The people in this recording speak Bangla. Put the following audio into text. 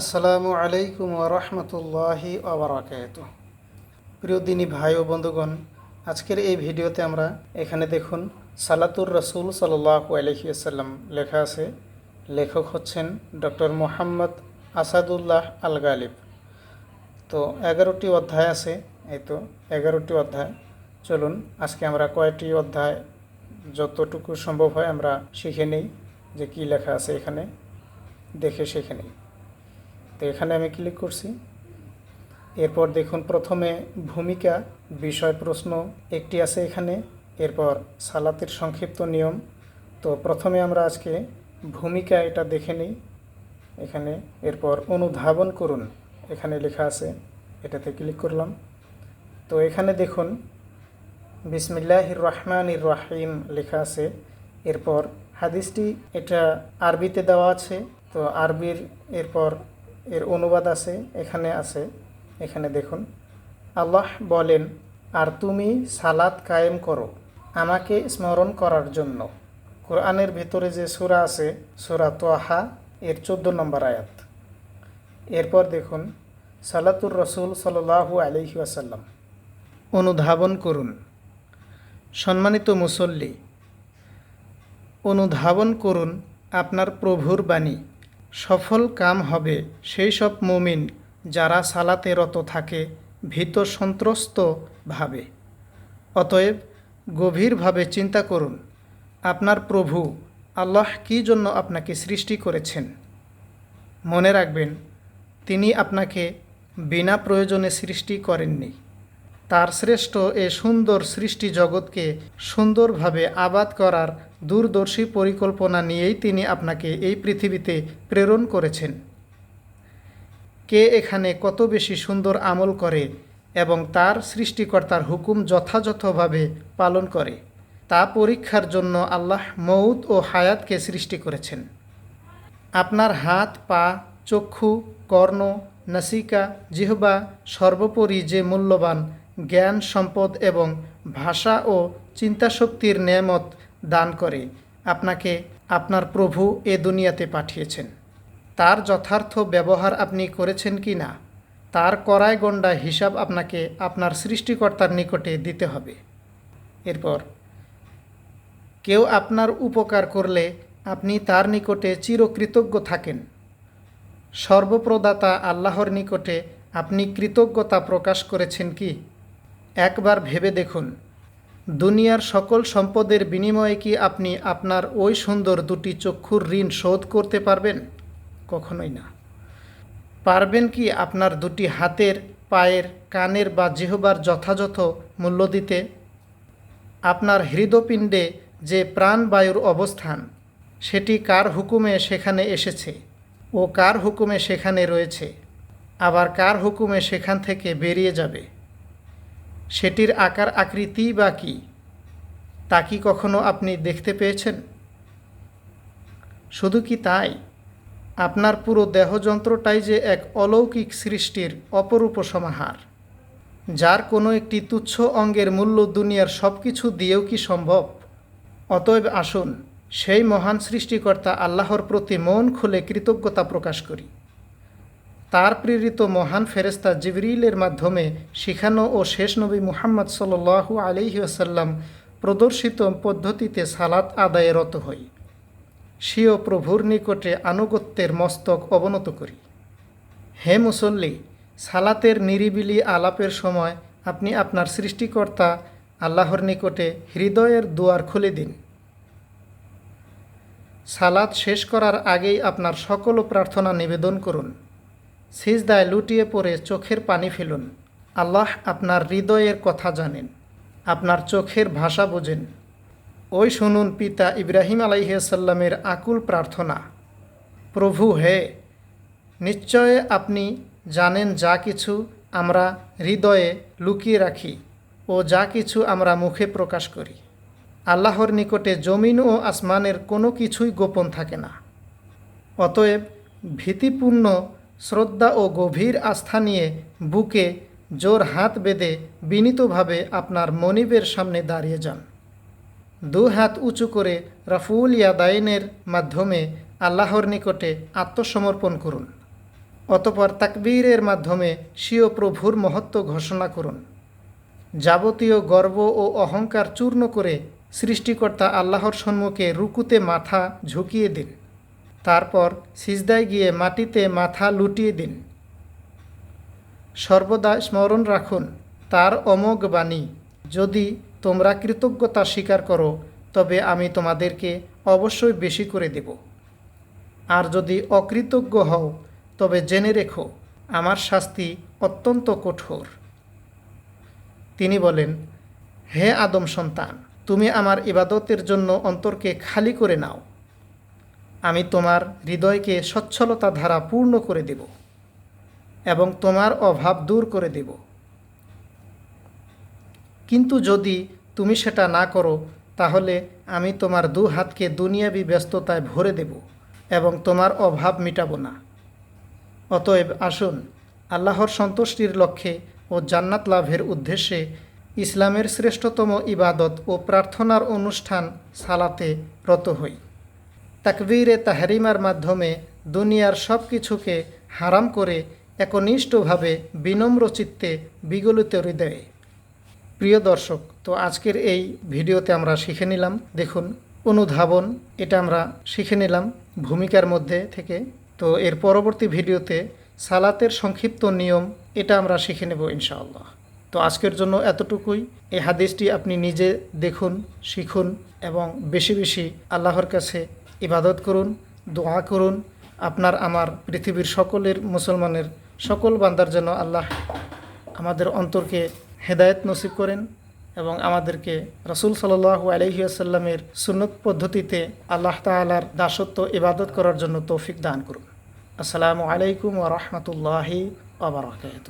আসসালামু আলাইকুম ওরহমতুল্লাহি আবরাকাত প্রিয় দিনী ভাই ও বন্ধুগণ, আজকের এই ভিডিওতে আমরা এখানে দেখুন সালাতুর রসুল সাল্লাহ আলহিউসাল্লাম লেখা আছে, লেখক হচ্ছেন ডক্টর মোহাম্মদ আসাদুল্লাহ আল গালিব তো এগারোটি অধ্যায় আছে, এই তো এগারোটি অধ্যায়। চলুন, আজকে আমরা কয়টি অধ্যায়, যতটুকু সম্ভব হয় আমরা শিখে নেই যে কী লেখা আছে এখানে, দেখে শিখে নেই। তো এখানে আমি ক্লিক করছি। এরপর দেখুন প্রথমে ভূমিকা, বিষয় প্রশ্ন একটি আছে এখানে। এরপর সালাতের সংক্ষিপ্ত নিয়ম। তো প্রথমে আমরা আজকে ভূমিকা এটা দেখে নিই। এখানে এরপর অনুধাবন করুন। এখানে লেখা আছে, এটাতে ক্লিক করলাম। তো এখানে দেখুন, বিসমিল্লাহির রহমানির রাহিম লেখা আছে। এরপর হাদিসটি এটা আরবিতে দেওয়া আছে। তো আরবির এরপর এর অনুবাদ আছে, এখানে আছে, এখানে দেখুন। আল্লাহ বলেন, আর তুমি সালাত কায়েম করো আমাকে স্মরণ করার জন্য। কোরআনের ভিতরে যে সূরা আছে, সূরা তোয়াহা, এর চোদ্দ নম্বর আয়াত। এরপর দেখুন, সালাতুর রসুল সাল্লাহু আলহি আসাল্লাম অনুধাবন করুন। সম্মানিত মুসল্লি, অনুধাবন করুন আপনার প্রভুর বাণী। সফল কাম হবে সেই সব মুমিন যারা সালাতে রত থাকে, ভীত সন্ত্রস্ত ভাবে। অতএব গভীরভাবে চিন্তা করুন, আপনার প্রভু আল্লাহ কী জন্য আপনাকে সৃষ্টি করেছেন? মনে রাখবেন, তিনি আপনাকে বিনা প্রয়োজনে সৃষ্টি করেননি। তার শ্রেষ্ঠ এ সুন্দর সৃষ্টি জগৎকে সুন্দরভাবে আবাদ করার দূরদর্শী পরিকল্পনা নিয়েই তিনি আপনাকে এই পৃথিবীতে প্রেরণ করেছেন। কে এখানে কত বেশি সুন্দর আমল করে এবং তার সৃষ্টিকর্তার হুকুম যথাযথভাবে পালন করে, তা পরীক্ষার জন্য আল্লাহ মৌত ও হায়াতকে সৃষ্টি করেছেন। আপনার হাত, পা, চক্ষু, কর্ণ, নাসিকা, জিহবা সর্বোপরি যে মূল্যবান জ্ঞান, সম্পদ এবং ভাষা ও চিন্তাশক্তির নেয়ামত দান করে আপনাকে আপনার প্রভু এ দুনিয়াতে পাঠিয়েছেন। তার যথার্থ ব্যবহার আপনি করেছেন কি না, তার করায় গণ্ডা হিসাব আপনাকে আপনার সৃষ্টিকর্তার নিকটে দিতে হবে। এরপর, কেউ আপনার উপকার করলে আপনি তার নিকটে চিরকৃতজ্ঞ থাকেন। সর্বপ্রদাতা আল্লাহর নিকটে আপনি কৃতজ্ঞতা প্রকাশ করেছেন কি? একবার ভেবে দেখুন দুনিয়ার সকল সম্পদের বিনিময়ে কি আপনি আপনার ওই সুন্দর দুটি চক্ষুর ঋণ শোধ করতে পারবেন? কখনোই না। পারবেন কি আপনার দুটি হাতের, পায়ের, কানের বা জিহবার যথাযথ মূল্য দিতে? আপনার হৃদপিণ্ডে যে প্রাণবায়ুর অবস্থান, সেটি কার হুকুমে সেখানে এসেছে ও কার হুকুমে সেখানে রয়েছে? আবার কার হুকুমে সেখান থেকে বেরিয়ে যাবে? সেটির আকার আকৃতি বা কী, তা কি কখনো আপনি দেখতে পেয়েছেন? শুধু কি তাই? আপনার পুরো দেহযন্ত্রটাই যে এক অলৌকিক সৃষ্টির অপরূপ সমাহার, যার কোনো একটি তুচ্ছ অঙ্গের মূল্য দুনিয়ার সব কিছু দিয়েও কি সম্ভব? অতএব আসুন, সেই মহান সৃষ্টিকর্তা আল্লাহর প্রতি মন খুলে কৃতজ্ঞতা প্রকাশ করি। তার প্রেরিত মহান ফেরেস্তা জিবরিলের মাধ্যমে শিখানো ও শেষ নবী মুহাম্মদ সাল্লু আলিহি আসাল্লাম প্রদর্শিত পদ্ধতিতে সালাত আদায়ে রত হই। স্বীয় প্রভুর নিকটে আনুগত্যের মস্তক অবনত করি। হে মুসল্লি, সালাতের নিরিবিলি আলাপের সময় আপনি আপনার সৃষ্টিকর্তা আল্লাহর নিকটে হৃদয়ের দুয়ার খুলে দিন। সালাদ শেষ করার আগেই আপনার সকল প্রার্থনা নিবেদন করুন। সিজদায় লুটিয়ে পড়ে চোখের পানি ফেলুন। আল্লাহ আপনার হৃদয়ের কথা জানেন, আপনার চোখের ভাষা বোঝেন। ওই শুনুন পিতা ইব্রাহিম আলাইসাল্লামের আকুল প্রার্থনা। প্রভু হে, নিশ্চয় আপনি জানেন যা কিছু আমরা হৃদয়ে লুকিয়ে রাখি ও যা কিছু আমরা মুখে প্রকাশ করি। আল্লাহর নিকটে জমিন ও আসমানের কোনো কিছুই গোপন থাকে না। অতএব ভীতিপূর্ণ শ্রদ্ধা ও গভীর আস্থা নিয়ে বুকে জোর হাত বেঁধে বিনীতভাবে আপনার মনিবের সামনে দাঁড়িয়ে যান। দু হাত উঁচু করে রাফুল ইয়াদাইনের মাধ্যমে আল্লাহর নিকটে আত্মসমর্পণ করুন। অতপর তাকবীরের মাধ্যমে স্বীয় প্রভুর মহত্ব ঘোষণা করুন। যাবতীয় গর্ব ও অহংকার চূর্ণ করে সৃষ্টিকর্তা আল্লাহর সম্মুখে রুকুতে মাথা ঝুঁকিয়ে দিন। তারপর সিজদায় গিয়ে মাটিতে মাথা লুটিয়ে দিন। সর্বদা স্মরণ রাখুন, তার অমোঘ বাণী, যদি তোমরা কৃতজ্ঞতা স্বীকার করো, তবে আমি তোমাদেরকে অবশ্যই বেশি করে দেব। আর যদি অকৃতজ্ঞ হও, তবে জেনে রেখো, আমার শাস্তি অত্যন্ত কঠোর। তিনি বলেন, হে আদম সন্তান, তুমি আমার ইবাদতের জন্য অন্তরকে খালি করে নাও। আমি তোমার হৃদয়কে সচ্ছলতা ধারা পূর্ণ করে দেব এবং তোমার অভাব দূর করে দেব। কিন্তু যদি তুমি সেটা না করো, তাহলে আমি তোমার দু হাতকে দুনিয়াবি ব্যস্ততায় ভরে দেব এবং তোমার অভাব মিটাবো না। অতএব আসুন, আল্লাহর সন্তুষ্টির লক্ষ্যে ও জান্নাত লাভের উদ্দেশ্যে ইসলামের শ্রেষ্ঠতম ইবাদত ও প্রার্থনার অনুষ্ঠান সালাতে রত হই। তাকবীরে তাহরিমার মাধ্যমে দুনিয়ার সব কিছুকে হারাম করে একনিষ্ঠভাবে বিনম্র চিত্তে বিগলিত হৃদয়ে। প্রিয় দর্শক, তো আজকের এই ভিডিওতে আমরা শিখে নিলাম, দেখুন, অনুধাবন, এটা আমরা শিখে নিলাম ভূমিকার মধ্যে থেকে। তো এর পরবর্তী ভিডিওতে সালাতের সংক্ষিপ্ত নিয়ম, এটা আমরা শিখে নেব ইনশাআল্লাহ। তো আজকের জন্য এতটুকুই। এই হাদিসটি আপনি নিজে দেখুন, শিখুন এবং বেশি বেশি আল্লাহর কাছে ইবাদত করুন, দোয়া করুন, আপনার, আমার পৃথিবীর সকলের মুসলমানের সকল বান্দার জন্য আল্লাহ আমাদের অন্তরকে হেদায়েত নসিব করেন এবং আমাদেরকে রসুল সাল্লাহু আলহিয়াসাল্লামের সুন্নত পদ্ধতিতে আল্লাহ তালার দাসত্ব, ইবাদত করার জন্য তৌফিক দান করুন। আসসালামু আলাইকুম ওরহমতুল্লাহি আবরাকাত